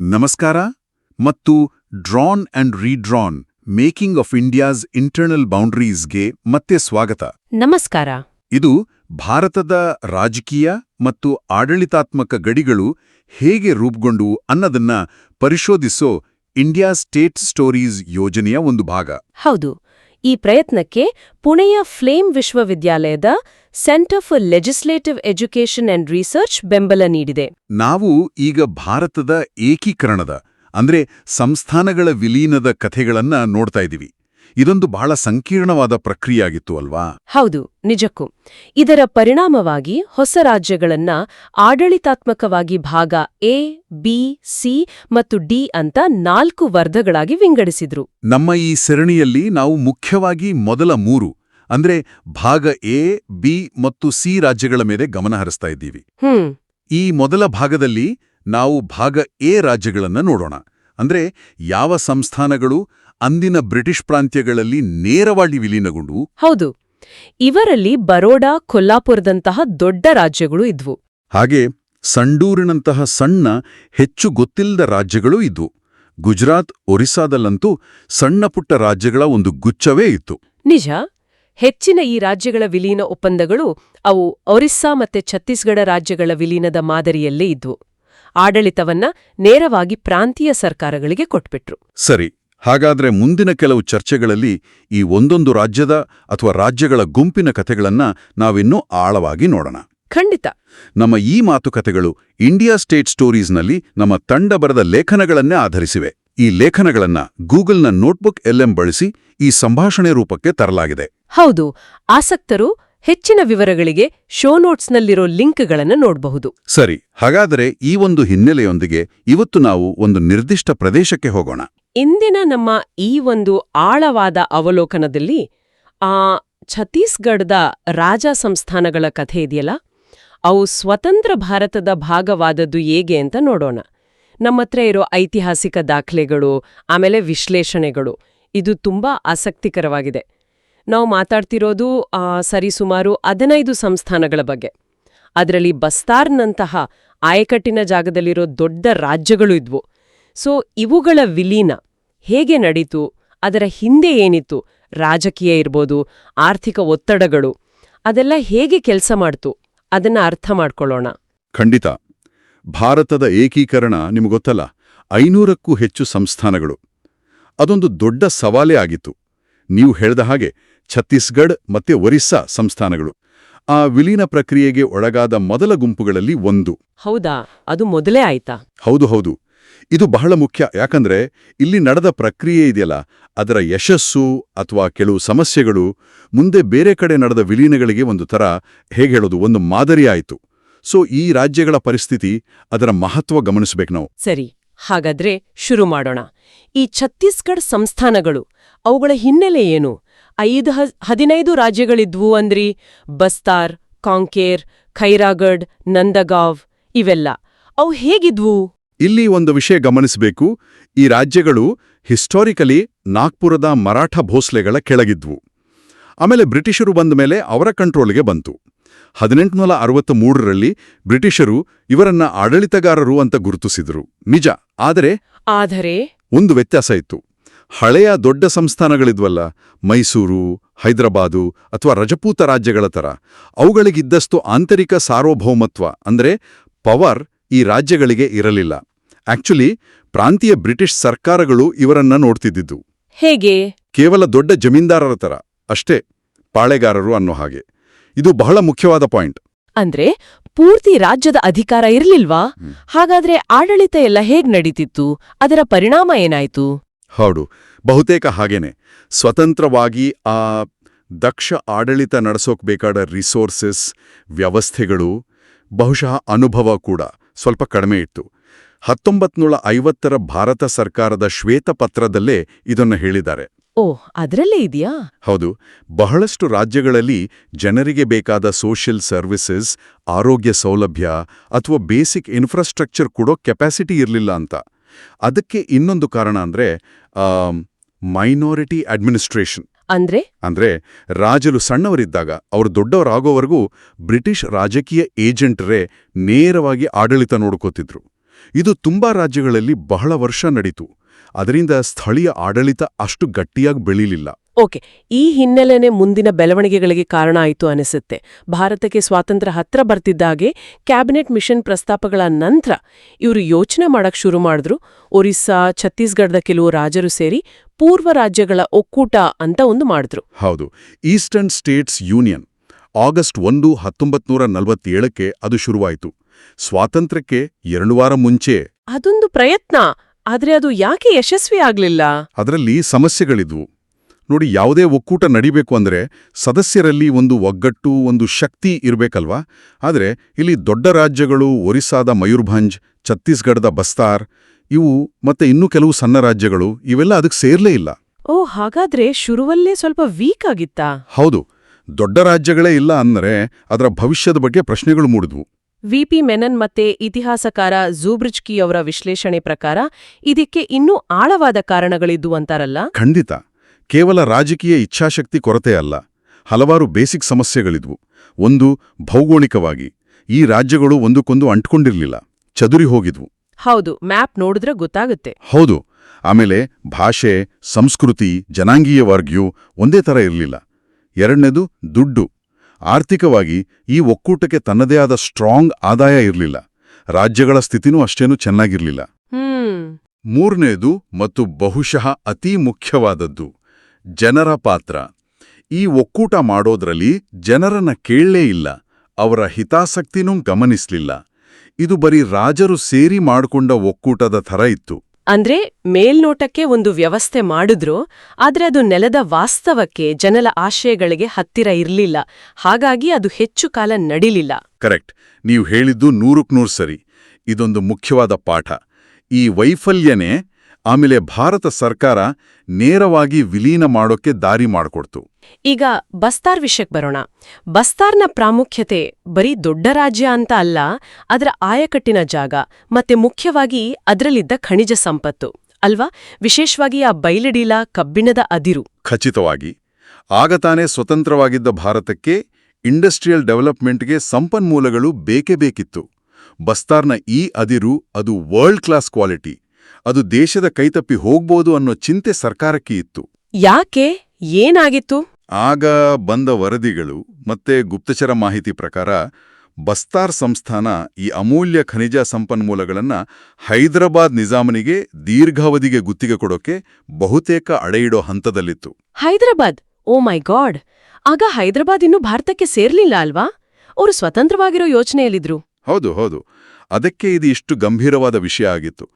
ನಮಸ್ಕಾರ ಮತ್ತು drawn and redrawn making of India's internal ಬೌಂಡ್ರೀಸ್ಗೆ ಮತ್ತೆ ಸ್ವಾಗತ. ನಮಸ್ಕಾರ. ಇದು ಭಾರತದ ರಾಜಕೀಯ ಮತ್ತು ಆಡಳಿತಾತ್ಮಕ ಗಡಿಗಳು ಹೇಗೆ ರೂಪುಗೊಂಡು ಅನ್ನೋದನ್ನ ಪರಿಶೋಧಿಸೋ ಇಂಡಿಯಾ ಸ್ಟೇಟ್ ಸ್ಟೋರೀಸ್ ಯೋಜನೆಯ ಒಂದು ಭಾಗ. ಹೌದು. ಈ ಪ್ರಯತ್ನಕ್ಕೆ ಪುಣೆಯ ಫ್ಲೇಮ್ ವಿಶ್ವವಿದ್ಯಾಲಯದ centre for legislative education and research ಬೆಂಬಲ ನೀಡಿದೆ. ನಾವು ಈಗ ಭಾರತದ ಏಕೀಕರಣದ, ಅಂದ್ರೆ ಸಂಸ್ಥಾನಗಳ ವಿಲೀನದ ಕಥೆಗಳನ್ನ ನೋಡ್ತಾ ಇದ್ದೀವಿ ಇದೊಂದು ಬಹಳ ಸಂಕೀರ್ಣವಾದ ಪ್ರಕ್ರಿಯೆಯಾಗಿತ್ತು ಅಲ್ವಾ? ಹೌದು ನಿಜಕ್ಕೂ. ಇದರ ಪರಿಣಾಮವಾಗಿ ಹೊಸ ರಾಜ್ಯಗಳನ್ನ ಆಡಳಿತಾತ್ಮಕವಾಗಿ ಭಾಗ ಎ ಬಿ ಸಿ ಮತ್ತು ಡಿ ಅಂತ ನಾಲ್ಕು ವರ್ಧಗಳಾಗಿ ವಿಂಗಡಿಸಿದ್ರು. ನಮ್ಮ ಈ ಸರಣಿಯಲ್ಲಿ ನಾವು ಮುಖ್ಯವಾಗಿ ಮೊದಲ ಮೂರು ಅಂದ್ರೆ ಭಾಗ ಎ ಬಿ ಮತ್ತು ಸಿ ರಾಜ್ಯಗಳ ಮೇಲೆ ಗಮನ ಹರಿಸ್ತಾ ಇದ್ದೀವಿ. ಹ್ಮ್. ಈ ಮೊದಲ ಭಾಗದಲ್ಲಿ ನಾವು ಭಾಗ ಎ ರಾಜ್ಯಗಳನ್ನ ನೋಡೋಣ. ಅಂದ್ರೆ ಯಾವ ಸಂಸ್ಥಾನಗಳು ಅಂದಿನ ಬ್ರಿಟಿಷ್ ಪ್ರಾಂತ್ಯಗಳಲ್ಲಿ ನೇರವಾಗಿ ವಿಲೀನಗೊಂಡು ಹೌದು. ಇವರಲ್ಲಿ ಬರೋಡಾ ಕೊಲ್ಲಾಪುರದಂತಹ ದೊಡ್ಡ ರಾಜ್ಯಗಳು ಇದ್ವು. ಹಾಗೆ ಸಂಡೂರಿನಂತಹ ಸಣ್ಣ ಹೆಚ್ಚು ಗೊತ್ತಿಲ್ಲದ ರಾಜ್ಯಗಳೂ ಇದ್ವು. ಗುಜರಾತ್ ಒರಿಸ್ಸಾದಲ್ಲಂತೂ ಸಣ್ಣ ಪುಟ್ಟ ರಾಜ್ಯಗಳ ಒಂದು ಗುಚ್ಛವೇ ಇತ್ತು. ನಿಜ. ಹೆಚ್ಚಿನ ಈ ರಾಜ್ಯಗಳ ವಿಲೀನ ಒಪ್ಪಂದಗಳು ಅವು ಒರಿಸ್ಸಾ ಮತ್ತೆ ಛತ್ತೀಸ್ಗಢ ರಾಜ್ಯಗಳ ವಿಲೀನದ ಮಾದರಿಯಲ್ಲೇ ಇದ್ವು. ಆಡಳಿತವನ್ನ ನೇರವಾಗಿ ಪ್ರಾಂತೀಯ ಸರ್ಕಾರಗಳಿಗೆ ಕೊಟ್ಬಿಟ್ರು. ಸರಿ. ಹಾಗಾದ್ರೆ ಮುಂದಿನ ಕೆಲವು ಚರ್ಚೆಗಳಲ್ಲಿ ಈ ಒಂದೊಂದು ರಾಜ್ಯದ ಅಥವಾ ರಾಜ್ಯಗಳ ಗುಂಪಿನ ಕಥೆಗಳನ್ನ ನಾವಿನ್ನೂ ಆಳವಾಗಿ ನೋಡೋಣ. ಖಂಡಿತ. ನಮ್ಮ ಈ ಮಾತುಕತೆಗಳು ಇಂಡಿಯಾ ಸ್ಟೇಟ್ ಸ್ಟೋರೀಸ್ನಲ್ಲಿ ನಮ್ಮ ತಂಡ ಬರೆದ ಲೇಖನಗಳನ್ನೇ ಆಧರಿಸಿವೆ. ಈ ಲೇಖನಗಳನ್ನ ಗೂಗಲ್ನ ನೋಟ್ಬುಕ್ ಎಲ್ಎಂ ಬಳಸಿ ಈ ಸಂಭಾಷಣೆ ರೂಪಕ್ಕೆ ತರಲಾಗಿದೆ. ಹೌದು ಆಸಕ್ತರು ಹೆಚ್ಚಿನ ವಿವರಗಳಿಗೆ ಶೋ ನೋಟ್ಸ್ನಲ್ಲಿರೋ ಲಿಂಕ್ಗಳನ್ನು ನೋಡಬಹುದು. ಸರಿ ಹಾಗಾದರೆ ಈ ಒಂದು ಹಿನ್ನೆಲೆಯೊಂದಿಗೆ ಇವತ್ತು ನಾವು ಒಂದು ನಿರ್ದಿಷ್ಟ ಪ್ರದೇಶಕ್ಕೆ ಹೋಗೋಣ. ಇಂದಿನ ನಮ್ಮ ಈ ಒಂದು ಆಳವಾದ ಅವಲೋಕನದಲ್ಲಿ ಆ ಛತ್ತೀಸ್ಗಢದ ರಾಜ ಸಂಸ್ಥಾನಗಳ ಕಥೆ ಇದೆಯಲ್ಲ? ಅವು ಸ್ವತಂತ್ರ ಭಾರತದ ಭಾಗವಾದದ್ದು ಹೇಗೆ ಅಂತ ನೋಡೋಣ. ನಮ್ಮತ್ರ ಇರೋ ಐತಿಹಾಸಿಕ ದಾಖಲೆಗಳು, ಆಮೇಲೆ ವಿಶ್ಲೇಷಣೆಗಳು. ಇದು ತುಂಬಾ ಆಸಕ್ತಿಕರವಾಗಿದೆ. ನಾವು ಮಾತಾಡ್ತಿರೋದು ಸರಿಸುಮಾರು ಹದಿನೈದು ಸಂಸ್ಥಾನಗಳ ಬಗ್ಗೆ. ಅದರಲ್ಲಿ ಬಸ್ತಾರ್ನಂತಹ ಆಯಕಟ್ಟಿನ ಜಾಗದಲ್ಲಿರೋ ದೊಡ್ಡ ರಾಜ್ಯಗಳು ಇದ್ವು. ಸೊ ಇವುಗಳ ವಿಲೀನ ಹೇಗೆ ನಡೀತು ಅದರ ಹಿಂದೆ ಏನಿತ್ತು ರಾಜಕೀಯ ಇರ್ಬೋದು ಆರ್ಥಿಕ ಒತ್ತಡಗಳು ಅದೆಲ್ಲ ಹೇಗೆ ಕೆಲಸ ಮಾಡ್ತು ಅದನ್ನ ಅರ್ಥ ಮಾಡ್ಕೊಳ್ಳೋಣ. ಖಂಡಿತ. ಭಾರತದ ಏಕೀಕರಣ ನಿಮಗೊತ್ತಲ್ಲ ಐನೂರಕ್ಕೂ ಹೆಚ್ಚು ಸಂಸ್ಥಾನಗಳು. ಅದೊಂದು ದೊಡ್ಡ ಸವಾಲೇ ಆಗಿತ್ತು. ನೀವು ಹೇಳ್ದ ಹಾಗೆ ಛತ್ತೀಸ್ಗಢ ಮತ್ತೆ ಒರಿಸ್ಸಾ ಸಂಸ್ಥಾನಗಳು. ಆ ವಿಲೀನ ಪ್ರಕ್ರಿಯೆಗೆ ಒಳಗಾದ ಮೊದಲ ಗುಂಪುಗಳಲ್ಲಿ ಒಂದು. ಹೌದಾ? ಅದು ಮೊದಲೇ ಆಯ್ತಾ? ಹೌದು ಹೌದು. ಇದು ಬಹಳ ಮುಖ್ಯ. ಯಾಕಂದ್ರೆ ಇಲ್ಲಿ ನಡೆದ ಪ್ರಕ್ರಿಯೆ ಇದೆಯಲ್ಲ, ಅದರ ಯಶಸ್ಸು ಅಥವಾ ಕೆಲವು ಸಮಸ್ಯೆಗಳು ಮುಂದೆ ಬೇರೆ ಕಡೆ ನಡೆದ ವಿಲೀನಗಳಿಗೆ ಒಂದು ಥರ ಹೇಗೆ ಹೇಳೋದು, ಒಂದು ಮಾದರಿಯಾಯಿತು ಸೊ ಈ ರಾಜ್ಯಗಳ ಪರಿಸ್ಥಿತಿ ಅದರ ಮಹತ್ವ ಗಮನಿಸಬೇಕು ನಾವು. ಸರಿ, ಹಾಗಾದ್ರೆ ಶುರು ಮಾಡೋಣ. ಈ ಛತ್ತೀಸ್ಗಢ ಸಂಸ್ಥಾನಗಳು, ಅವುಗಳ ಹಿನ್ನೆಲೆ ಏನು? ಐದು ಹದಿನೈದು ರಾಜ್ಯಗಳಿದ್ವು ಅಂದ್ರಿ. ಬಸ್ತಾರ್, ಕಾಂಕೇರ್ ಖೈರಾಗಢ್ ನಂದಗಾವ್, ಇವೆಲ್ಲ. ಅವು ಹೇಗಿದ್ವು? ಇಲ್ಲಿ ಒಂದು ವಿಷಯ ಗಮನಿಸಬೇಕು. ಈ ರಾಜ್ಯಗಳು ಹಿಸ್ಟಾರಿಕಲಿ ನಾಗ್ಪುರದ ಮರಾಠ ಭೋಸ್ಲೆಗಳ ಕೆಳಗಿದ್ವು. ಆಮೇಲೆ ಬ್ರಿಟಿಷರು ಬಂದ ಮೇಲೆ ಅವರ ಕಂಟ್ರೋಲ್ಗೆ ಬಂತು. ಹದಿನೆಂಟುನೂರ ಅರವತ್ತ ಮೂರರಲ್ಲಿ ಬ್ರಿಟಿಷರು ಇವರನ್ನ ಆಡಳಿತಗಾರರು ಅಂತ ಗುರುತಿಸಿದರು. ನಿಜ ಆದರೆ ಆದರೆ ಒಂದು ವ್ಯತ್ಯಾಸ ಇತ್ತು. ಹಳೆಯ ದೊಡ್ಡ ಸಂಸ್ಥಾನಗಳಿದ್ವಲ್ಲ ಮೈಸೂರು ಹೈದರಾಬಾದು ಅಥವಾ ರಜಪೂತ ರಾಜ್ಯಗಳ ಥರ ಅವುಗಳಿಗಿದ್ದಷ್ಟು ಆಂತರಿಕ ಸಾರ್ವಭೌಮತ್ವ ಅಂದ್ರೆ ಪವರ್ ಈ ರಾಜ್ಯಗಳಿಗೆ ಇರಲಿಲ್ಲ. ಆಕ್ಚುಲಿ ಪ್ರಾಂತೀಯ ಬ್ರಿಟಿಷ್ ಸರ್ಕಾರಗಳು ಇವರನ್ನ ನೋಡ್ತಿದ್ದಿದ್ದು. ಹೇಗೆ? ಕೇವಲ ದೊಡ್ಡ ಜಮೀನ್ದಾರರ ತರ ಅಷ್ಟೇ ಪಾಳೆಗಾರರು ಅನ್ನೋ ಹಾಗೆ. ಇದು ಬಹಳ ಮುಖ್ಯವಾದ ಪಾಯಿಂಟ್ ಅಂದ್ರೆ ಪೂರ್ತಿ ರಾಜ್ಯದ ಅಧಿಕಾರ ಇರ್ಲಿಲ್ವಾ? ಹಾಗಾದ್ರೆ ಆಡಳಿತ ಎಲ್ಲ ಹೇಗ್ ನಡೀತಿತ್ತು? ಅದರ ಪರಿಣಾಮ ಏನಾಯ್ತು? ಹೌದು ಬಹುತೇಕ ಹಾಗೇನೆ. ಸ್ವತಂತ್ರವಾಗಿ ಆ ದಕ್ಷ ಆಡಳಿತ ನಡೆಸೋಕ್ ಬೇಕಾದ ರಿಸೋರ್ಸಸ್ ವ್ಯವಸ್ಥೆಗಳು ಬಹುಶಃ ಅನುಭವ ಕೂಡ. ಸ್ವಲ್ಪ ಕಡಿಮೆ ಇತ್ತು. ಹತ್ತೊಂಬತ್ನೂರ ಐವತ್ತರ ಭಾರತ ಸರ್ಕಾರದ ಶ್ವೇತಪತ್ರದಲ್ಲೇ ಇದನ್ನು ಹೇಳಿದ್ದಾರೆ. ಓ ಅದರಲ್ಲೇ ಇದೆಯಾ? ಹೌದು. ಬಹಳಷ್ಟು ರಾಜ್ಯಗಳಲ್ಲಿ ಜನರಿಗೆ ಬೇಕಾದ ಸೋಷಿಯಲ್ ಸರ್ವಿಸಸ್ ಆರೋಗ್ಯ ಸೌಲಭ್ಯ ಅಥವಾ ಬೇಸಿಕ್ ಇನ್ಫ್ರಾಸ್ಟ್ರಕ್ಚರ್ ಕೊಡೋ ಕೆಪಾಸಿಟಿ ಇರಲಿಲ್ಲ ಅಂತ. ಅದಕ್ಕೆ ಇನ್ನೊಂದು ಕಾರಣ ಅಂದ್ರೆ ಮೈನಾರಿಟಿ ಅಡ್ಮಿನಿಸ್ಟ್ರೇಷನ್. ಅಂದ್ರೆ? ಅಂದ್ರೆ ರಾಜರು ಸಣ್ಣವರಿದ್ದಾಗ ಅವರು ದೊಡ್ಡವರಾಗೋವರೆಗೂ ಬ್ರಿಟಿಷ್ ರಾಜಕೀಯ ಏಜೆಂಟರೇ ನೇರವಾಗಿ ಆಡಳಿತ ನೋಡ್ಕೋತಿದ್ರು. ಇದು ತುಂಬಾ ರಾಜ್ಯಗಳಲ್ಲಿ ಬಹಳ ವರ್ಷ ನಡೀತು. ಅದರಿಂದ ಸ್ಥಳೀಯ ಆಡಳಿತ ಅಷ್ಟು ಗಟ್ಟಿಯಾಗಿ ಬೆಳೀಲಿಲ್ಲ. ಓಕೆ ಈ ಹಿನ್ನೆಲೆನೇ ಮುಂದಿನ ಬೆಳವಣಿಗೆಗಳಿಗೆ ಕಾರಣ ಆಯಿತು ಅನಿಸುತ್ತೆ. ಭಾರತಕ್ಕೆ ಸ್ವಾತಂತ್ರ್ಯ ಹತ್ರ ಬರ್ತಿದ್ದಾಗೆ ಕ್ಯಾಬಿನೆಟ್ ಮಿಷನ್ ಪ್ರಸ್ತಾಪಗಳ ನಂತರ ಇವರು ಯೋಚನೆ ಮಾಡಕ್ ಶುರು ಮಾಡಿದ್ರು. ಒರಿಸ್ಸಾ ಛತ್ತೀಸ್ಗಢದ ಕೆಲವು ರಾಜರು ಸೇರಿ ಪೂರ್ವ ರಾಜ್ಯಗಳ ಒಕ್ಕೂಟ ಅಂತ ಒಂದು ಮಾಡಿದ್ರು. ಹೌದು ಈಸ್ಟರ್ನ್ ಸ್ಟೇಟ್ಸ್ ಯೂನಿಯನ್ ಆಗಸ್ಟ್ ಒಂದು ಹತ್ತೊಂಬತ್ನೂರ ನಲವತ್ತೇಳಕ್ಕೆ ಅದು ಶುರುವಾಯಿತು. ಸ್ವಾತಂತ್ರ್ಯಕ್ಕೆ ಎರಡು ವಾರ ಮುಂಚೆ. ಅದೊಂದು ಪ್ರಯತ್ನ ಆದ್ರೆ ಅದು ಯಾಕೆ ಯಶಸ್ವಿ ಆಗ್ಲಿಲ್ಲ? ಅದರಲ್ಲಿ ಸಮಸ್ಯೆಗಳಿದ್ವು. ನೋಡಿ ಯಾವುದೇ ಒಕ್ಕೂಟ ನಡಿಬೇಕು ಅಂದ್ರೆ ಸದಸ್ಯರಲ್ಲಿ ಒಂದು ಒಗ್ಗಟ್ಟು ಒಂದು ಶಕ್ತಿ ಇರಬೇಕಲ್ವಾ? ಆದರೆ ಇಲ್ಲಿ ದೊಡ್ಡ ರಾಜ್ಯಗಳು ಒರಿಸ್ಸಾದ ಮಯೂರ್ಭಂಜ್ ಛತ್ತೀಸ್ಗಢದ ಬಸ್ತಾರ್ ಇವು ಮತ್ತೆ ಇನ್ನೂ ಕೆಲವು ಸಣ್ಣ ರಾಜ್ಯಗಳು ಇವೆಲ್ಲ ಅದಕ್ಕೆ ಸೇರ್ಲೇ ಇಲ್ಲ. ಓ ಹಾಗಾದ್ರೆ ಶುರುವಲ್ಲೇ ಸ್ವಲ್ಪ ವೀಕ್ ಆಗಿತ್ತಾ? ಹೌದು. ದೊಡ್ಡ ರಾಜ್ಯಗಳೇ ಇಲ್ಲ ಅಂದರೆ ಅದರ ಭವಿಷ್ಯದ ಬಗ್ಗೆ ಪ್ರಶ್ನೆಗಳು ಮೂಡಿದ್ವು. ವಿಪಿ ಮೆನನ್ ಮತ್ತೆ ಇತಿಹಾಸಕಾರ ಜೂಬ್ರಿಜ್ಕಿ ಅವರ ವಿಶ್ಲೇಷಣೆ ಪ್ರಕಾರ ಇದಕ್ಕೆ ಇನ್ನೂ ಆಳವಾದ ಕಾರಣಗಳಿದ್ದು ಅಂತಾರಲ್ಲ? ಖಂಡಿತ. ಕೇವಲ ರಾಜಕೀಯ ಇಚ್ಛಾಶಕ್ತಿ ಕೊರತೆ ಅಲ್ಲ ಹಲವಾರು ಬೇಸಿಕ್ ಸಮಸ್ಯೆಗಳಿದ್ವು. ಒಂದು ಭೌಗೋಳಿಕವಾಗಿ. ಈ ರಾಜ್ಯಗಳು ಒಂದಕ್ಕೊಂದು ಅಂಟ್ಕೊಂಡಿರ್ಲಿಲ್ಲ ಚದುರಿ ಹೋಗಿದ್ವು. ಹೌದು ಮ್ಯಾಪ್ ನೋಡಿದ್ರೆ ಗೊತ್ತಾಗುತ್ತೆ. ಹೌದು ಆಮೇಲೆ ಭಾಷೆ ಸಂಸ್ಕೃತಿ ಜನಾಂಗೀಯ ವರ್ಗ್ಯೂ ಒಂದೇ ಥರ ಇರಲಿಲ್ಲ. ಎರಡನೇದು ದುಡ್ಡು. ಆರ್ಥಿಕವಾಗಿ ಈ ಒಕ್ಕೂಟಕ್ಕೆ ತನ್ನದೇ ಆದ ಸ್ಟ್ರಾಂಗ್ ಆದಾಯ ಇರಲಿಲ್ಲ. ರಾಜ್ಯಗಳ ಸ್ಥಿತಿನೂ ಅಷ್ಟೇನು ಚೆನ್ನಾಗಿರ್ಲಿಲ್ಲ. ಮೂರನೇದು ಮತ್ತು ಬಹುಶಃ ಅತೀ ಮುಖ್ಯವಾದದ್ದು. ಜನರ ಪಾತ್ರ. ಈ ಒಕ್ಕೂಟ ಮಾಡೋದ್ರಲ್ಲಿ ಜನರನ್ನ ಕೇಳಲೇ ಇಲ್ಲ ಅವರ ಹಿತಾಸಕ್ತಿನೂ ಗಮನಿಸ್ಲಿಲ್ಲ. ಇದು ಬರೀ ರಾಜರು ಸೇರಿ ಮಾಡಿಕೊಂಡ ಒಕ್ಕೂಟದ ಥರ ಇತ್ತು. ಅಂದ್ರೆ ಮೇಲ್ನೋಟಕ್ಕೆ ಒಂದು ವ್ಯವಸ್ಥೆ ಮಾಡಿದ್ರು ಆದ್ರೆ ಅದು ನೆಲದ ವಾಸ್ತವಕ್ಕೆ ಜನರ ಆಶಯಗಳಿಗೆ ಹತ್ತಿರ ಇರಲಿಲ್ಲ. ಹಾಗಾಗಿ ಅದು ಹೆಚ್ಚು ಕಾಲ ನಡೀಲಿಲ್ಲ. ಕರೆಕ್ಟ್. ನೀವು ಹೇಳಿದ್ದು ನೂರಕ್ಕೆ ನೂರು ಸರಿ. ಇದೊಂದು ಮುಖ್ಯವಾದ ಪಾಠ. ಈ ವೈಫಲ್ಯನೇ ಆಮೇಲೆ ಭಾರತ ಸರ್ಕಾರ ನೇರವಾಗಿ ವಿಲೀನ ಮಾಡೋಕ್ಕೆ ದಾರಿ ಮಾಡಿಕೊಡ್ತು. ಈಗ ಬಸ್ತಾರ್ ವಿಷಯಕ್ಕೆ ಬರೋಣ. ಬಸ್ತಾರ್ನ ಪ್ರಾಮುಖ್ಯತೆ ಬರೀ ದೊಡ್ಡ ರಾಜ್ಯ ಅಂತ ಅಲ್ಲ ಅದರ ಆಯಕಟ್ಟಿನ ಜಾಗ ಮತ್ತೆ ಮುಖ್ಯವಾಗಿ ಅದರಲ್ಲಿದ್ದ ಖನಿಜ ಸಂಪತ್ತು. ಅಲ್ವಾ? ವಿಶೇಷವಾಗಿ ಆ ಬೈಲಡೀಲ ಕಬ್ಬಿಣದ ಅದಿರು. ಖಚಿತವಾಗಿ ಆಗತಾನೇ ಸ್ವತಂತ್ರವಾಗಿದ್ದ ಭಾರತಕ್ಕೆ ಇಂಡಸ್ಟ್ರಿಯಲ್ ಡೆವಲಪ್ಮೆಂಟ್ಗೆ ಸಂಪನ್ಮೂಲಗಳು ಬೇಕೇ ಬೇಕಿತ್ತು. ಬಸ್ತಾರ್ನ ಈ ಅದಿರು ಅದು ವರ್ಲ್ಡ್ ಕ್ಲಾಸ್ ಕ್ವಾಲಿಟಿ ಅದು ದೇಶದ ಕೈತಪ್ಪಿ ಹೋಗ್ಬೋದು ಅನ್ನೋ ಚಿಂತೆ ಸರ್ಕಾರಕ್ಕೆ ಇತ್ತು. ಯಾಕೆ? ಏನಾಗಿತ್ತು? ಆಗ ಬಂದ ವರದಿಗಳು ಮತ್ತೆ ಗುಪ್ತಚರ ಮಾಹಿತಿ ಪ್ರಕಾರ ಬಸ್ತಾರ್ ಸಂಸ್ಥಾನ ಈ ಅಮೂಲ್ಯ ಖನಿಜ ಸಂಪನ್ಮೂಲಗಳನ್ನು ಹೈದರಾಬಾದ್ ನಿಜಾಮನಿಗೆ ದೀರ್ಘಾವಧಿಗೆ ಗುತ್ತಿಗೆ ಕೊಡೋಕೆ ಬಹುತೇಕ ಅಡೆಯಿಡೋ ಹಂತದಲ್ಲಿತ್ತು. ಹೈದರಾಬಾದ್? ಓ ಮೈ ಗಾಡ್! ಆಗ ಹೈದರಾಬಾದ್ ಇನ್ನೂ ಭಾರತಕ್ಕೆ ಸೇರ್ಲಿಲ್ಲ ಅಲ್ವಾ? ಅವರು ಸ್ವತಂತ್ರವಾಗಿರೋ ಯೋಚನೆಯಲ್ಲಿದ್ರು. ಹೌದು ಹೌದು. ಅದಕ್ಕೆ ಇದು ಇಷ್ಟು ಗಂಭೀರವಾದ ವಿಷಯ ಆಗಿತ್ತು.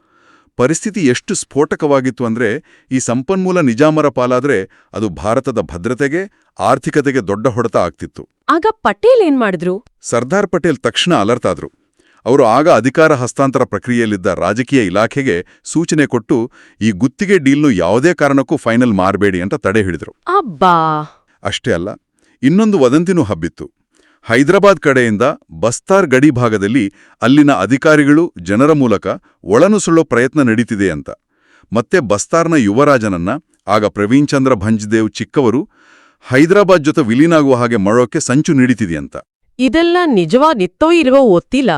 ಪರಿಸ್ಥಿತಿ ಎಷ್ಟು ಸ್ಫೋಟಕವಾಗಿತ್ತು ಅಂದ್ರೆ ಈ ಸಂಪನ್ಮೂಲ ನಿಜಾಮರ ಪಾಲಾದ್ರೆ ಅದು ಭಾರತದ ಭದ್ರತೆಗೆ ಆರ್ಥಿಕತೆಗೆ ದೊಡ್ಡ ಹೊಡೆತ ಆಗ್ತಿತ್ತು. ಆಗ ಪಟೇಲ್ ಏನ್ ಮಾಡಿದ್ರು? ಸರ್ದಾರ್ ಪಟೇಲ್ ತಕ್ಷಣ ಅಲರ್ಟ್ ಆದ್ರು. ಅವರು ಆಗ ಅಧಿಕಾರ ಹಸ್ತಾಂತರ ಪ್ರಕ್ರಿಯೆಯಲ್ಲಿದ್ದ ರಾಜಕೀಯ ಇಲಾಖೆಗೆ ಸೂಚನೆ ಕೊಟ್ಟು ಈ ಗುತ್ತಿಗೆ ಡೀಲ್ನು ಯಾವುದೇ ಕಾರಣಕ್ಕೂ ಫೈನಲ್ ಮಾರಬೇಡಿ ಅಂತ ತಡೆ ಹಿಡಿದ್ರು. ಅಬ್ಬಾ! ಅಷ್ಟೇ ಅಲ್ಲ ಇನ್ನೊಂದು ವದಂತಿನೂ ಹಬ್ಬಿತ್ತು. ಹೈದರಾಬಾದ್ ಕಡೆಯಿಂದ ಬಸ್ತಾರ್ ಗಡಿ ಭಾಗದಲ್ಲಿ ಅಲ್ಲಿನ ಅಧಿಕಾರಿಗಳು ಜನರ ಮೂಲಕ ಒಳನುಸುಳ್ಳೋ ಪ್ರಯತ್ನ ನಡೀತಿದೆ ಅಂತ. ಮತ್ತೆ ಬಸ್ತಾರ್ನ ಯುವರಾಜನನ್ನ ಆಗ ಪ್ರವೀಣ್ ಚಂದ್ರ ಭಂಜ್ದೇವ್ ಚಿಕ್ಕವರು ಹೈದರಾಬಾದ್ ಜೊತೆ ವಿಲೀನಾಗುವ ಹಾಗೆ ಮಾಡೋಕೆ ಸಂಚು ನೀಡಿತಿದೆಯಂತ ಇದೆಲ್ಲ ನಿಜವಾ ನಿತ್ತೋ ಇಲ್ವೋ ಗೊತ್ತಿಲ್ಲ.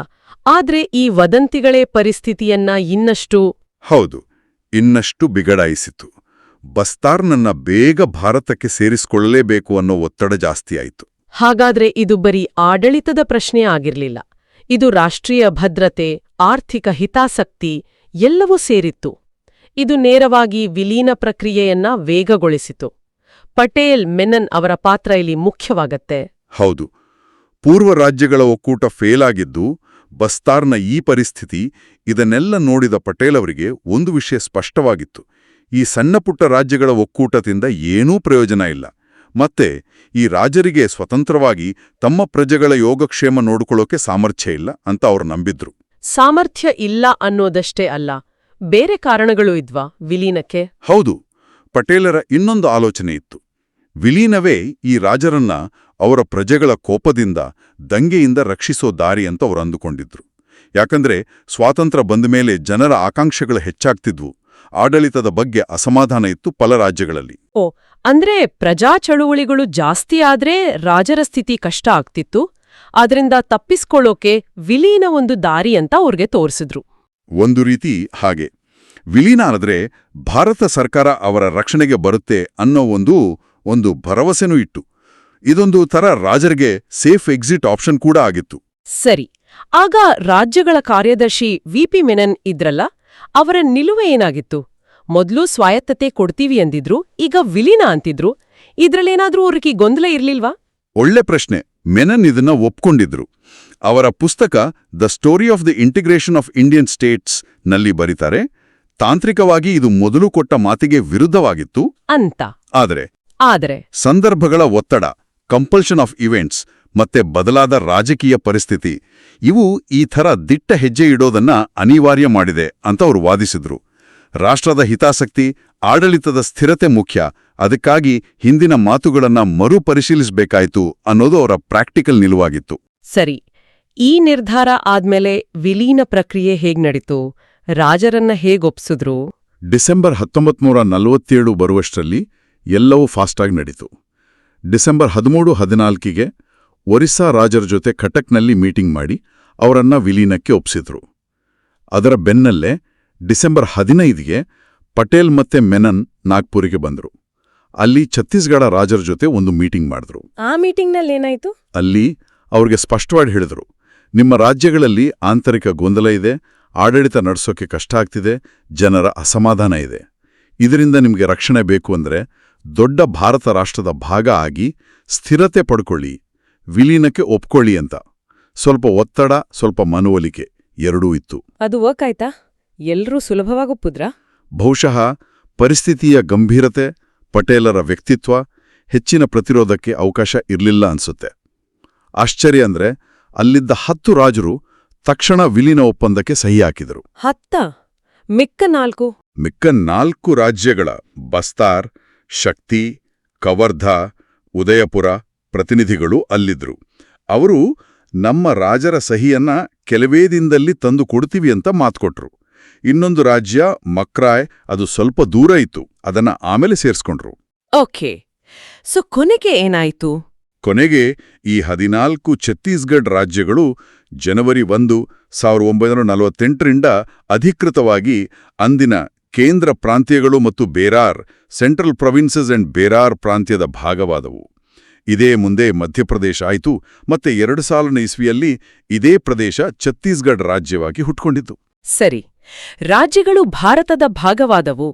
ಆದ್ರೆ ಈ ವದಂತಿಗಳೇ ಪರಿಸ್ಥಿತಿಯನ್ನ ಇನ್ನಷ್ಟು ಹೌದು ಇನ್ನಷ್ಟು ಬಿಗಡಾಯಿಸಿತು ಬಸ್ತಾರ್ನನ್ನ ಬೇಗ ಭಾರತಕ್ಕೆ ಸೇರಿಸಿಕೊಳ್ಳಲೇಬೇಕು ಅನ್ನೋ ಒತ್ತಡ ಜಾಸ್ತಿಯಾಯಿತು ಹಾಗಾದ್ರೆ ಇದು ಬರೀ ಆಡಳಿತದ ಪ್ರಶ್ನೆ ಆಗಿರ್ಲಿಲ್ಲ. ಇದು ರಾಷ್ಟ್ರೀಯ ಭದ್ರತೆ, ಆರ್ಥಿಕ ಹಿತಾಸಕ್ತಿ ಎಲ್ಲವೂ ಸೇರಿತ್ತು. ಇದು ನೇರವಾಗಿ ವಿಲೀನ ಪ್ರಕ್ರಿಯೆಯನ್ನ ವೇಗಗೊಳಿಸಿತು. ಪಟೇಲ್ ಮೆನನ್ ಅವರ ಪಾತ್ರ ಇಲ್ಲಿ ಮುಖ್ಯವಾಗತ್ತೆ. ಹೌದು. ಪೂರ್ವ ರಾಜ್ಯಗಳ ಒಕ್ಕೂಟ ಫೇಲ್ ಆಗಿದ್ದು, ಬಸ್ತಾರ್ನ ಈ ಪರಿಸ್ಥಿತಿ ಇದನ್ನೆಲ್ಲ ನೋಡಿದ ಪಟೇಲ್ ಅವರಿಗೆ ಒಂದು ವಿಷಯ ಸ್ಪಷ್ಟವಾಗಿತ್ತು. ಈ ಸಣ್ಣಪುಟ್ಟ ರಾಜ್ಯಗಳ ಒಕ್ಕೂಟದಿಂದ ಏನೂ ಪ್ರಯೋಜನ ಇಲ್ಲ. ಮತ್ತೆ ಈ ರಾಜರಿಗೆ ಸ್ವತಂತ್ರವಾಗಿ ತಮ್ಮ ಪ್ರಜೆಗಳ ಯೋಗಕ್ಷೇಮ ನೋಡಿಕೊಳ್ಳೋಕೆ ಸಾಮರ್ಥ್ಯ ಇಲ್ಲ ಅಂತ ಅವರು ನಂಬಿದ್ರು. ಸಾಮರ್ಥ್ಯ ಇಲ್ಲ ಅನ್ನೋದಷ್ಟೇ ಅಲ್ಲ ಬೇರೆ ಕಾರಣಗಳು ಇದ್ವಾ ವಿಲೀನಕ್ಕೆ? ಹೌದು ಪಟೇಲರ ಇನ್ನೊಂದು ಆಲೋಚನೆ ಇತ್ತು. ವಿಲೀನವೇ ಈ ರಾಜರನ್ನ ಅವರ ಪ್ರಜೆಗಳ ಕೋಪದಿಂದ ದಂಗೆಯಿಂದ ರಕ್ಷಿಸೋ ದಾರಿ ಅಂತ ಅವರು ಅಂದುಕೊಂಡಿದ್ರು. ಯಾಕಂದ್ರೆ ಸ್ವಾತಂತ್ರ್ಯ ಬಂದ ಮೇಲೆ ಜನರ ಆಕಾಂಕ್ಷೆಗಳು ಹೆಚ್ಚಾಗ್ತಿದ್ವು. ಆಡಳಿತದ ಬಗ್ಗೆ ಅಸಮಾಧಾನ ಇತ್ತು ಪಲ ರಾಜ್ಯಗಳಲ್ಲಿ. ಓ ಅಂದ್ರೆ ಪ್ರಜಾ ಚಳುವಳಿಗಳು ಜಾಸ್ತಿ ಆದ್ರೆ ರಾಜರ ಸ್ಥಿತಿ ಕಷ್ಟ ಆಗ್ತಿತ್ತು. ಆದ್ರಿಂದ ತಪ್ಪಿಸ್ಕೊಳ್ಳೋಕೆ ವಿಲೀನ ಒಂದು ದಾರಿ ಅಂತ ಅವ್ರಿಗೆ ತೋರಿಸಿದ್ರು. ಒಂದು ರೀತಿ ಹಾಗೆ. ವಿಲೀನ ಆದರೆ ಭಾರತ ಸರ್ಕಾರ ಅವರ ರಕ್ಷಣೆಗೆ ಬರುತ್ತೆ ಅನ್ನೋ ಒಂದು ಒಂದು ಭರವಸೆನೂ ಇಟ್ಟು ಇದೊಂದು ತರ ರಾಜರಿಗೆ ಸೇಫ್ ಎಕ್ಸಿಟ್ ಆಪ್ಷನ್ ಕೂಡ ಆಗಿತ್ತು. ಸರಿ. ಆಗ ರಾಜ್ಯಗಳ ಕಾರ್ಯದರ್ಶಿ ವಿಪಿ ಮೆನನ್ ಇದ್ರಲ್ಲ? ಅವರ ನಿಲುವೆ ಏನಾಗಿತ್ತು? ಮೊದಲು ಸ್ವಾಯತ್ತತೆ ಕೊಡ್ತೀವಿ ಅಂದಿದ್ರು ಈಗ ವಿಲೀನ ಅಂತಿದ್ರು. ಇದ್ರಲ್ಲೇನಾದ್ರೂ ಅವ್ರಿಗೆ ಗೊಂದಲ ಇರ್ಲಿಲ್ವಾ? ಒಳ್ಳೆ ಪ್ರಶ್ನೆ. ಮೆನನ್ ಇದನ್ನ ಒಪ್ಕೊಂಡಿದ್ರು. ಅವರ ಪುಸ್ತಕ the story of the integration of Indian ಸ್ಟೇಟ್ಸ್ನಲ್ಲಿ ಬರೀತಾರೆ ತಾಂತ್ರಿಕವಾಗಿ ಇದು ಮೊದಲು ಕೊಟ್ಟ ಮಾತಿಗೆ ವಿರುದ್ಧವಾಗಿತ್ತು. ಅಂತ. ಆದರೆ ಆದರೆ ಸಂದರ್ಭಗಳ ಒತ್ತಡ ಕಂಪಲ್ಷನ್ ಆಫ್ ಇವೆಂಟ್ಸ್ ಮತ್ತೆ ಬದಲಾದ ರಾಜಕೀಯ ಪರಿಸ್ಥಿತಿ. ಇವು ಈ ಥರ ದಿಟ್ಟ ಹೆಜ್ಜೆ ಇಡೋದನ್ನ ಅನಿವಾರ್ಯ ಮಾಡಿದೆ ಅಂತ ಅವರು ವಾದಿಸಿದ್ರು. ರಾಷ್ಟ್ರದ ಹಿತಾಸಕ್ತಿ ಆಡಳಿತದ ಸ್ಥಿರತೆ ಮುಖ್ಯ. ಅದಕ್ಕಾಗಿ ಹಿಂದಿನ ಮಾತುಗಳನ್ನ ಮರುಪರಿಶೀಲಿಸಬೇಕಾಯಿತು ಅನ್ನೋದು ಅವರ ಪ್ರಾಕ್ಟಿಕಲ್ ನಿಲುವಾಗಿತ್ತು. ಸರಿ ಈ ನಿರ್ಧಾರ ಆದ್ಮೇಲೆ ವಿಲೀನ ಪ್ರಕ್ರಿಯೆ ಹೇಗ್ ನಡೀತು? ರಾಜರನ್ನ ಹೇಗೊಪ್ಸಿದ್ರು ಡಿಸೆಂಬರ್ ಹತ್ತೊಂಬತ್ನೂರ ನಲವತ್ತೇಳು ಬರುವಷ್ಟರಲ್ಲಿ ಎಲ್ಲವೂ ಫಾಸ್ಟಾಗಿ ನಡೀತು. ಡಿಸೆಂಬರ್ ಹದಿಮೂರು ಹದಿನಾಲ್ಕಿಗೆ ಒರಿಸ್ಸಾ ರಾಜರ ಜೊತೆ ಕಟಕ್ನಲ್ಲಿ ಮೀಟಿಂಗ್ ಮಾಡಿ ಅವರನ್ನ ವಿಲೀನಕ್ಕೆ ಒಪ್ಸಿದ್ರು. ಅದರ ಬೆನ್ನಲ್ಲೇ ಡಿಸೆಂಬರ್ ಹದಿನೈದಿಗೆ ಪಟೇಲ್ ಮತ್ತೆ ಮೆನನ್ ನಾಗ್ಪುರಿಗೆ ಬಂದರು. ಅಲ್ಲಿ ಛತ್ತೀಸ್ಗಢ ರಾಜರ ಜೊತೆ ಒಂದು ಮೀಟಿಂಗ್ ಮಾಡಿದ್ರು. ಆ ಮೀಟಿಂಗ್ನಲ್ಲಿ ಏನಾಯ್ತು? ಅಲ್ಲಿ ಅವರಿಗೆ ಸ್ಪಷ್ಟವಾಗಿ ಹೇಳಿದರು ನಿಮ್ಮ ರಾಜ್ಯಗಳಲ್ಲಿ ಆಂತರಿಕ ಗೊಂದಲ ಇದೆ ಆಡಳಿತ ನಡೆಸೋಕೆ ಕಷ್ಟ ಆಗ್ತಿದೆ ಜನರ ಅಸಮಾಧಾನ ಇದೆ. ಇದರಿಂದ ನಿಮಗೆ ರಕ್ಷಣೆ ಬೇಕು ಅಂದ್ರೆ ದೊಡ್ಡ ಭಾರತ ರಾಷ್ಟ್ರದ ಭಾಗ ಆಗಿ ಸ್ಥಿರತೆ ಪಡ್ಕೊಳ್ಳಿ ವಿಲೀನಕ್ಕೆ ಒಪ್ಕೊಳ್ಳಿ ಅಂತ. ಸ್ವಲ್ಪ ಒತ್ತಡ ಸ್ವಲ್ಪ ಮನವೊಲಿಕೆ ಎರಡೂ ಇತ್ತು. ಅದು ವರ್ಕ್ ಆಯ್ತಾ? ಎಲ್ಲರೂ ಸುಲಭವಾಗಿ ಒಪ್ಪುದ್ರಾ? ಬಹುಶಃ ಪರಿಸ್ಥಿತಿಯ ಗಂಭೀರತೆ ಪಟೇಲರ ವ್ಯಕ್ತಿತ್ವ ಹೆಚ್ಚಿನ ಪ್ರತಿರೋಧಕ್ಕೆ ಅವಕಾಶ ಇರಲಿಲ್ಲ ಅನ್ಸುತ್ತೆ. ಆಶ್ಚರ್ಯ ಅಂದ್ರೆ ಅಲ್ಲಿದ್ದ ಹತ್ತು ರಾಜರು ತಕ್ಷಣ ವಿಲೀನ ಒಪ್ಪಂದಕ್ಕೆ ಸಹಿ ಹಾಕಿದರು. ಹತ್ತ? ಮಿಕ್ಕ ನಾಲ್ಕು? ಮಿಕ್ಕ ನಾಲ್ಕು ರಾಜ್ಯಗಳ ಬಸ್ತಾರ್ ಶಕ್ತಿ ಕವರ್ಧ ಉದಯಪುರ ಪ್ರತಿನಿಧಿಗಳು ಅಲ್ಲಿದ್ರು. ಅವರು ನಮ್ಮ ರಾಜರ ಸಹಿಯನ್ನ ಕೆಲವೇ ದಿನದಲ್ಲಿ ತಂದು ಕೊಡ್ತೀವಿ ಅಂತ ಮಾತುಕೊಟ್ರು ಇನ್ನೊಂದು ರಾಜ್ಯ ಮಕ್ರಾಯ್ ಅದು ಸ್ವಲ್ಪ ದೂರ ಇತ್ತು. ಅದನ್ನ ಆಮೇಲೆ ಸೇರಿಸ್ಕೊಂಡ್ರು. ಓಕೆ. ಸೊ ಕೊನೆಗೆ ಏನಾಯಿತು? ಕೊನೆಗೆ ಈ ಹದಿನಾಲ್ಕು ಛತ್ತೀಸ್ಗಢ ರಾಜ್ಯಗಳು ಜನವರಿ ಒಂದು ಸಾವಿರದ ಒಂಬೈನೂರ ನಲವತ್ತೆಂಟರಿಂದ ಅಧಿಕೃತವಾಗಿ ಅಂದಿನ ಕೇಂದ್ರ ಪ್ರಾಂತ್ಯಗಳು ಮತ್ತು Berar Central Provinces and Berar ಪ್ರಾಂತ್ಯದ ಭಾಗವಾದವು. ಇದೇ ಮುಂದೆ ಮಧ್ಯಪ್ರದೇಶ ಆಯಿತು ಮತ್ತೆ ಎರಡು ಸಾವಿರನೇ ಇಸ್ವಿಯಲ್ಲಿ ಇದೇ ಪ್ರದೇಶ ಛತ್ತೀಸ್ಗಢ ರಾಜ್ಯವಾಗಿ ಹುಟ್ಕೊಂಡಿತು ಸರಿ ರಾಜ್ಯಗಳು ಭಾರತದ ಭಾಗವಾದವು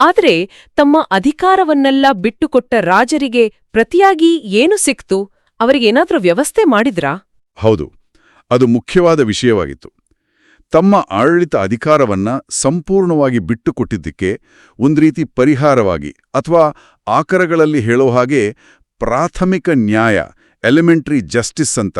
ಆದರೆ ತಮ್ಮ ಅಧಿಕಾರವನ್ನೆಲ್ಲ ಬಿಟ್ಟುಕೊಟ್ಟ ರಾಜರಿಗೆ ಪ್ರತಿಯಾಗಿ ಏನು ಸಿಕ್ತು? ಅವರಿಗೇನಾದ್ರೂ ವ್ಯವಸ್ಥೆ ಮಾಡಿದ್ರಾ? ಹೌದು ಅದು ಮುಖ್ಯವಾದ ವಿಷಯವಾಗಿತ್ತು. ತಮ್ಮ ಆಡಳಿತ ಅಧಿಕಾರವನ್ನ ಸಂಪೂರ್ಣವಾಗಿ ಬಿಟ್ಟುಕೊಟ್ಟಿದ್ದಕ್ಕೆ ಒಂದು ರೀತಿ ಪರಿಹಾರವಾಗಿ ಅಥವಾ ಆಕರಗಳಲ್ಲಿ ಹೇಳೋ ಹಾಗೆ ಪ್ರಾಥಮಿಕ ನ್ಯಾಯ ಎಲಿಮೆಂಟ್ರಿ ಜಸ್ಟಿಸ್ ಅಂತ.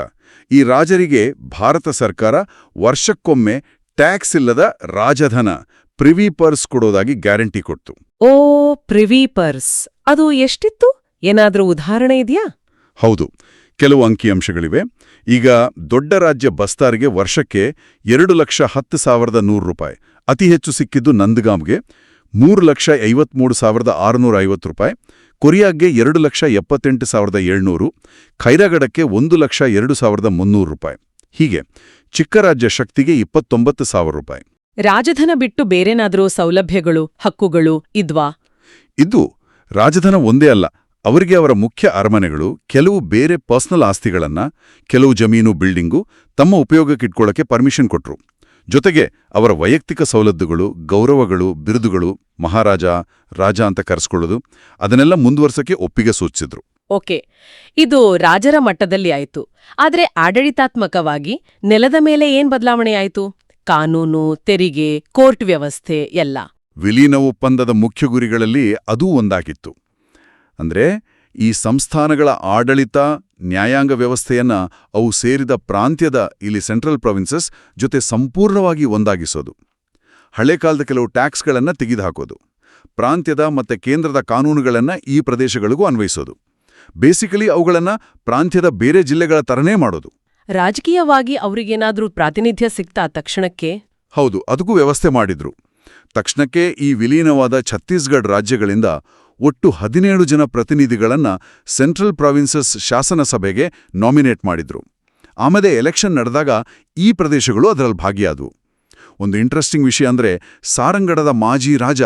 ಈ ರಾಜರಿಗೆ ಭಾರತ ಸರ್ಕಾರ ವರ್ಷಕ್ಕೊಮ್ಮೆ ಟ್ಯಾಕ್ಸ್ ಇಲ್ಲದ ರಾಜಧನ ಪ್ರಿವೀಪರ್ಸ್ ಕೊಡೋದಾಗಿ ಗ್ಯಾರಂಟಿ ಕೊಡ್ತು. ಓ ಪ್ರಿವೀಪರ್ಸ್ ಅದು ಎಷ್ಟಿತ್ತು? ಏನಾದರೂ ಉದಾಹರಣೆ ಇದೆಯಾ? ಹೌದು ಕೆಲವು ಅಂಕಿಅಂಶಗಳಿವೆ. ಈಗ ದೊಡ್ಡ ರಾಜ್ಯ ಬಸ್ತಾರ್ಗೆ ವರ್ಷಕ್ಕೆ ಎರಡು ಲಕ್ಷ ಹತ್ತು ಸಾವಿರದ ನೂರು ರೂಪಾಯಿ. ಅತಿ ಹೆಚ್ಚು ಸಿಕ್ಕಿದ್ದು ನಂದಗಾಮ್ಗೆ ಮೂರು ಲಕ್ಷ ಐವತ್ಮೂರು ಸಾವಿರದ ಆರುನೂರ ಐವತ್ತು ರೂಪಾಯಿ. ಕೊರಿಯಾಗೆ ಎರಡು ಲಕ್ಷ ಎಪ್ಪತ್ತೆಂಟು ಸಾವಿರದ ಏಳ್ನೂರು ಖೈರಾಗಡಕ್ಕೆ ಒಂದು ಲಕ್ಷ ಎರಡು ಸಾವಿರದ ಮುನ್ನೂರು ರೂಪಾಯಿ. ಹೀಗೆ ಚಿಕ್ಕ ರಾಜ್ಯ ಶಕ್ತಿಗೆ ಇಪ್ಪತ್ತೊಂಬತ್ತು ಸಾವಿರ ರೂಪಾಯಿ. ರಾಜಧನ ಬಿಟ್ಟು ಬೇರೇನಾದರೂ ಸೌಲಭ್ಯಗಳು ಹಕ್ಕುಗಳು ಇದ್ವಾ? ಇದು ರಾಜಧನ ಒಂದೇ ಅಲ್ಲ ಅವರಿಗೆ ಅವರ ಮುಖ್ಯ ಅರಮನೆಗಳು ಕೆಲವು ಬೇರೆ ಪರ್ಸನಲ್ ಆಸ್ತಿಗಳನ್ನ ಕೆಲವು ಜಮೀನು ಬಿಲ್ಡಿಂಗು ತಮ್ಮ ಉಪಯೋಗಕ್ಕಿಟ್ಕೊಳ್ಳೋಕೆ ಪರ್ಮಿಷನ್ ಕೊಟ್ರು. ಜೊತೆಗೆ ಅವರ ವೈಯಕ್ತಿಕ ಸವಲತ್ತುಗಳು ಗೌರವಗಳು ಬಿರುದುಗಳು ಮಹಾರಾಜ ರಾಜ ಅಂತ ಕರೆಸ್ಕೊಳ್ಳೋದು ಅದನ್ನೆಲ್ಲ ಮುಂದುವರ್ಸಕ್ಕೆ ಒಪ್ಪಿಗೆ ಸೂಚಿಸಿದ್ರು. ಓಕೆ. ಇದು ರಾಜರ ಮಟ್ಟದಲ್ಲಿ ಆಯಿತು. ಆದರೆ ಆಡಳಿತಾತ್ಮಕವಾಗಿ ನೆಲದ ಮೇಲೆ ಏನ್ ಬದಲಾವಣೆ ಆಯಿತು? ಕಾನೂನು ತೆರಿಗೆ ಕೋರ್ಟ್ ವ್ಯವಸ್ಥೆ ಎಲ್ಲ. ವಿಲೀನ ಒಪ್ಪಂದದ ಮುಖ್ಯ ಗುರಿಗಳಲ್ಲಿ ಅದೂ ಒಂದಾಗಿತ್ತು. ಅಂದ್ರೆ ಈ ಸಂಸ್ಥಾನಗಳ ಆಡಳಿತ ನ್ಯಾಯಾಂಗ ವ್ಯವಸ್ಥೆಯನ್ನ ಅವು ಸೇರಿದ ಪ್ರಾಂತ್ಯದ ಇಲ್ಲಿ ಸೆಂಟ್ರಲ್ ಪ್ರೊವಿನ್ಸಸ್ ಜೊತೆ ಸಂಪೂರ್ಣವಾಗಿ ಒಂದಾಗಿಸೋದು. ಹಳೆ ಕಾಲದ ಕೆಲವು ಟ್ಯಾಕ್ಸ್ಗಳನ್ನು ತೆಗೆದುಹಾಕೋದು. ಪ್ರಾಂತ್ಯದ ಮತ್ತು ಕೇಂದ್ರದ ಕಾನೂನುಗಳನ್ನು ಈ ಪ್ರದೇಶಗಳಿಗೂ ಅನ್ವಯಿಸೋದು. ಬೇಸಿಕಲಿ ಅವುಗಳನ್ನು ಪ್ರಾಂತ್ಯದ ಬೇರೆ ಜಿಲ್ಲೆಗಳ ತರನೇ ಮಾಡೋದು. ರಾಜಕೀಯವಾಗಿ ಅವರಿಗೇನಾದರೂ ಪ್ರಾತಿನಿಧ್ಯ ಸಿಗ್ತಾ ತಕ್ಷಣಕ್ಕೆ? ಹೌದು ಅದಕ್ಕೂ ವ್ಯವಸ್ಥೆ ಮಾಡಿದ್ರು. ತಕ್ಷಣಕ್ಕೆ ಈ ವಿಲೀನವಾದ ಛತ್ತೀಸ್ಗಢ ರಾಜ್ಯಗಳಿಂದ ಒಟ್ಟು ಹದಿನೇಳು ಜನ ಪ್ರತಿನಿಧಿಗಳನ್ನ ಸೆಂಟ್ರಲ್ ಪ್ರಾವಿನ್ಸಸ್ ಶಾಸನ ಸಭೆಗೆ ನಾಮಿನೇಟ್ ಮಾಡಿದ್ರು. ಆಮೇಲೆ ಎಲೆಕ್ಷನ್ ನಡೆದಾಗ ಈ ಪ್ರದೇಶಗಳು ಅದರಲ್ಲಿ ಭಾಗಿಯಾದವು. ಒಂದು ಇಂಟ್ರೆಸ್ಟಿಂಗ್ ವಿಷಯ ಅಂದ್ರೆ ಸಾರಂಗಡದ ಮಾಜಿ ರಾಜ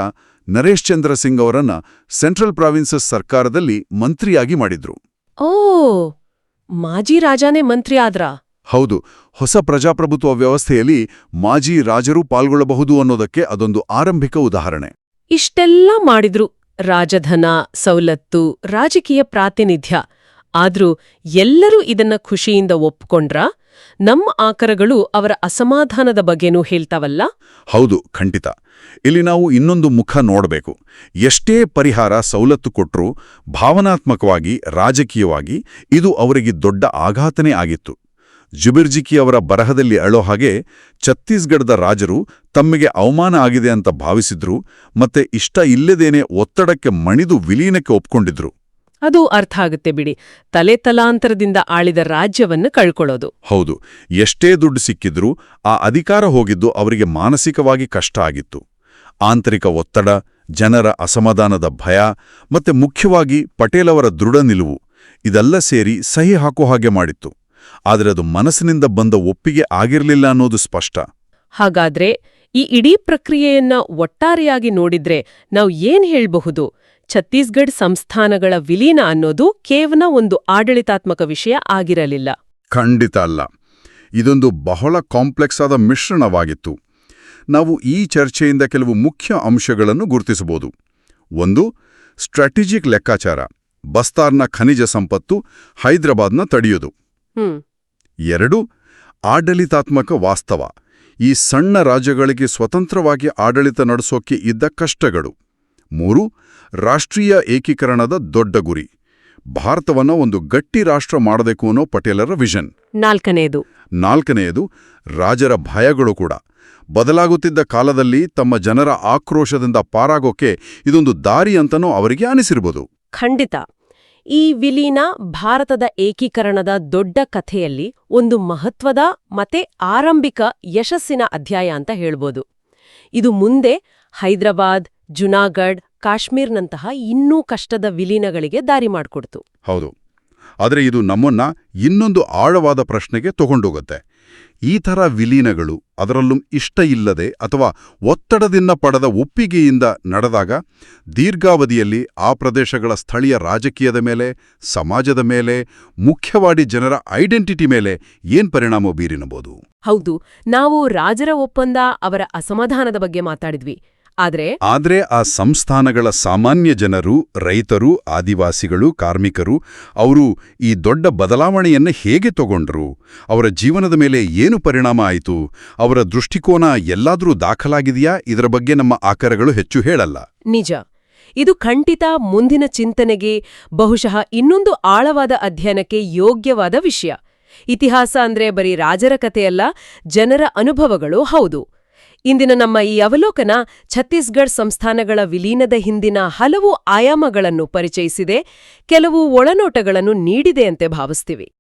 ನರೇಶ್ ಚಂದ್ರ ಸಿಂಗ್ ಅವರನ್ನ ಸೆಂಟ್ರಲ್ ಪ್ರಾವಿನ್ಸಸ್ ಸರ್ಕಾರದಲ್ಲಿ ಮಂತ್ರಿಯಾಗಿ ಮಾಡಿದ್ರು. ಓ ಮಾಜಿ ರಾಜಾನೇ ಮಂತ್ರಿ ಆದ್ರಾ? ಹೌದು ಹೊಸ ಪ್ರಜಾಪ್ರಭುತ್ವ ವ್ಯವಸ್ಥೆಯಲ್ಲಿ ಮಾಜಿ ರಾಜರು ಪಾಲ್ಗೊಳ್ಳಬಹುದು ಅನ್ನೋದಕ್ಕೆ ಅದೊಂದು ಆರಂಭಿಕ ಉದಾಹರಣೆ. ಇಷ್ಟೆಲ್ಲ ಮಾಡಿದ್ರು. ರಾಜಧನ ಸೌಲತ್ತು ರಾಜಕೀಯ ಪ್ರಾತಿನಿಧ್ಯ. ಆದ್ರೂ ಎಲ್ಲರೂ ಇದನ್ನ ಖುಷಿಯಿಂದ ಒಪ್ಕೊಂಡ್ರ ನಮ್ಮ ಆಕರಗಳು ಅವರ ಅಸಮಾಧಾನದ ಬಗ್ಗೆನೂ ಹೇಳ್ತಾವಲ್ಲ? ಹೌದು, ಖಂಡಿತ. ಇಲ್ಲಿ ನಾವು ಇನ್ನೊಂದು ಮುಖ ನೋಡಬೇಕು. ಎಷ್ಟೇ ಪರಿಹಾರ ಸೌಲತ್ತು ಕೊಟ್ರೂ ಭಾವನಾತ್ಮಕವಾಗಿ, ರಾಜಕೀಯವಾಗಿ ಇದು ಅವರಿಗೆ ದೊಡ್ಡ ಆಘಾತನೇ ಆಗಿತ್ತು. ಜುಬಿರ್ಜಿಕಿ ಅವರ ಬರಹದಲ್ಲಿ ಅಳೋ ಹಾಗೆ ಛತ್ತೀಸ್ಗಢದ ರಾಜರು ತಮ್ಮಿಗೆ ಅವಮಾನ ಆಗಿದೆ ಅಂತ ಭಾವಿಸಿದ್ರು ಮತ್ತೆ ಇಷ್ಟ ಇಲ್ಲದೇನೆ ಒತ್ತಡಕ್ಕೆ ಮಣಿದು ವಿಲೀನಕ್ಕೆ ಒಪ್ಕೊಂಡಿದ್ರು. ಅದು ಅರ್ಥ ಆಗುತ್ತೆ ಬಿಡಿ. ತಲೆ ತಲಾಂತರದಿಂದ ಆಳಿದ ರಾಜ್ಯವನ್ನು ಕಳ್ಕೊಳ್ಳೋದು. ಹೌದು ಎಷ್ಟೇ ದುಡ್ಡು ಸಿಕ್ಕಿದ್ರೂ ಆ ಅಧಿಕಾರ ಹೋಗಿದ್ದು ಅವರಿಗೆ ಮಾನಸಿಕವಾಗಿ ಕಷ್ಟ ಆಗಿತ್ತು. ಆಂತರಿಕ ಒತ್ತಡ ಜನರ ಅಸಮಾಧಾನದ ಭಯ ಮತ್ತೆ ಮುಖ್ಯವಾಗಿ ಪಟೇಲ್ ಅವರ ದೃಢ ನಿಲುವು ಇದೆಲ್ಲ ಸೇರಿ ಸಹಿ ಹಾಕೋ ಹಾಗೆ ಮಾಡಿತ್ತು. ಆದರೆ ಅದು ಮನಸ್ಸಿನಿಂದ ಬಂದ ಒಪ್ಪಿಗೆ ಆಗಿರಲಿಲ್ಲ ಅನ್ನೋದು ಸ್ಪಷ್ಟ. ಹಾಗಾದ್ರೆ ಈ ಇಡೀ ಪ್ರಕ್ರಿಯೆಯನ್ನ ಒಟ್ಟಾರೆಯಾಗಿ ನೋಡಿದ್ರೆ ನಾವು ಏನ್ ಹೇಳಬಹುದು? ಛತ್ತೀಸ್ಗಢ ಸಂಸ್ಥಾನಗಳ ವಿಲೀನ ಅನ್ನೋದು ಕೇವಲ ಒಂದು ಆಡಳಿತಾತ್ಮಕ ವಿಷಯ ಆಗಿರಲಿಲ್ಲ. ಖಂಡಿತ ಅಲ್ಲ. ಇದೊಂದು ಬಹಳ ಕಾಂಪ್ಲೆಕ್ಸ್ ಆದ ಮಿಶ್ರಣವಾಗಿತ್ತು. ನಾವು ಈ ಚರ್ಚೆಯಿಂದ ಕೆಲವು ಮುಖ್ಯ ಅಂಶಗಳನ್ನು ಗುರುತಿಸಬಹುದು. ಒಂದು ಸ್ಟ್ರಾಟಜಿಕ್ ಲೆಕ್ಕಾಚಾರ. ಬಸ್ತಾರ್ನ ಖನಿಜ ಸಂಪತ್ತು ಹೈದರಾಬಾದ್ನ ತಡೆಯೋದು ಎರಡು ಆಡಳಿತಾತ್ಮಕ ವಾಸ್ತವ. ಈ ಸಣ್ಣ ರಾಜ್ಯಗಳಿಗೆ ಸ್ವತಂತ್ರವಾಗಿ ಆಡಳಿತ ನಡೆಸೋಕೆ ಇದ್ದ ಕಷ್ಟಗಳು. ಮೂರು ರಾಷ್ಟ್ರೀಯ ಏಕೀಕರಣದ ದೊಡ್ಡ ಗುರಿ. ಭಾರತವನ್ನ ಒಂದು ಗಟ್ಟಿ ರಾಷ್ಟ್ರ ಮಾಡಬೇಕು ಅನ್ನೋ ಪಟೇಲರ ವಿಷನ್. ನಾಲ್ಕನೆಯದು ನಾಲ್ಕನೆಯದು ರಾಜರ ಭಯಗಳು ಕೂಡ. ಬದಲಾಗುತ್ತಿದ್ದ ಕಾಲದಲ್ಲಿ ತಮ್ಮ ಜನರ ಆಕ್ರೋಶದಿಂದ ಪಾರಾಗೋಕೆ ಇದೊಂದು ದಾರಿ ಅಂತನೂ ಅವರಿಗೆ ಅನಿಸಿರ್ಬೋದು. ಖಂಡಿತ. ಈ ವಿಲೀನ ಭಾರತದ ಏಕೀಕರಣದ ದೊಡ್ಡ ಕಥೆಯಲ್ಲಿ ಒಂದು ಮಹತ್ವದ ಮತ್ತೆ ಆರಂಭಿಕ ಯಶಸ್ಸಿನ ಅಧ್ಯಾಯ ಅಂತ ಹೇಳ್ಬೋದು. ಇದು ಮುಂದೆ ಹೈದರಾಬಾದ್ ಜುನಾಗಢ್ ಕಾಶ್ಮೀರ್ನಂತಹ ಇನ್ನೂ ಕಷ್ಟದ ವಿಲೀನಗಳಿಗೆ ದಾರಿ ಮಾಡಿಕೊಡ್ತು. ಹೌದು. ಆದರೆ ಇದು ನಮ್ಮನ್ನ ಇನ್ನೊಂದು ಆಳವಾದ ಪ್ರಶ್ನೆಗೆ ತಗೊಂಡೋಗುತ್ತೆ. ಈ ಥರ ವಿಲೀನಗಳು ಅದರಲ್ಲೂ ಇಷ್ಟ ಇಲ್ಲದೆ ಅಥವಾ ಒತ್ತಡದಿಂದ ಪಡೆದ ಒಪ್ಪಿಗೆಯಿಂದ ನಡೆದಾಗ ದೀರ್ಘಾವಧಿಯಲ್ಲಿ ಆ ಪ್ರದೇಶಗಳ ಸ್ಥಳೀಯ ರಾಜಕೀಯದ ಮೇಲೆ, ಸಮಾಜದ ಮೇಲೆ, ಮುಖ್ಯವಾಡಿ ಜನರ ಐಡೆಂಟಿಟಿ ಮೇಲೆ ಏನ್ ಪರಿಣಾಮ ಬೀರಿನಬಹುದು ಹೌದು, ನಾವು ರಾಜರ ಒಪ್ಪಂದ ಅವರ ಅಸಮಾಧಾನದ ಬಗ್ಗೆ ಮಾತಾಡಿದ್ವಿ. ಆದ್ರೆ ಆದ್ರೆ ಆ ಸಂಸ್ಥಾನಗಳ ಸಾಮಾನ್ಯ ಜನರು ರೈತರು ಆದಿವಾಸಿಗಳು ಕಾರ್ಮಿಕರು ಅವರು ಈ ದೊಡ್ಡ ಬದಲಾವಣೆಯನ್ನು ಹೇಗೆ ತಗೊಂಡ್ರು? ಅವರ ಜೀವನದ ಮೇಲೆ ಏನು ಪರಿಣಾಮ ಆಯಿತು? ಅವರ ದೃಷ್ಟಿಕೋನ ಎಲ್ಲಾದರೂ ದಾಖಲಾಗಿದೆಯಾ? ಇದರ ಬಗ್ಗೆ ನಮ್ಮ ಆಕರಗಳು ಹೆಚ್ಚು ಹೇಳಲ್ಲ. ನಿಜ. ಇದು ಖಂಡಿತ ಮುಂದಿನ ಚಿಂತನೆಗೆ ಬಹುಶಃ ಇನ್ನೊಂದು ಆಳವಾದ ಅಧ್ಯಯನಕ್ಕೆ ಯೋಗ್ಯವಾದ ವಿಷಯ. ಇತಿಹಾಸ ಅಂದ್ರೆ ಬರೀ ರಾಜರ ಕಥೆಯಲ್ಲ ಜನರ ಅನುಭವಗಳು ಹೌದು. ಇಂದಿನ ನಮ್ಮ ಈ ಅವಲೋಕನ ಛತ್ತೀಸ್ಗಢ ಸಂಸ್ಥಾನಗಳ ವಿಲೀನದ ಹಿಂದಿನ ಹಲವು ಆಯಾಮಗಳನ್ನು ಪರಿಚಯಿಸಿದೆ, ಕೆಲವು ಒಳನೋಟಗಳನ್ನು ನೀಡಿದೆ ಅಂತೆ ಭಾವಿಸ್ತೀವಿ.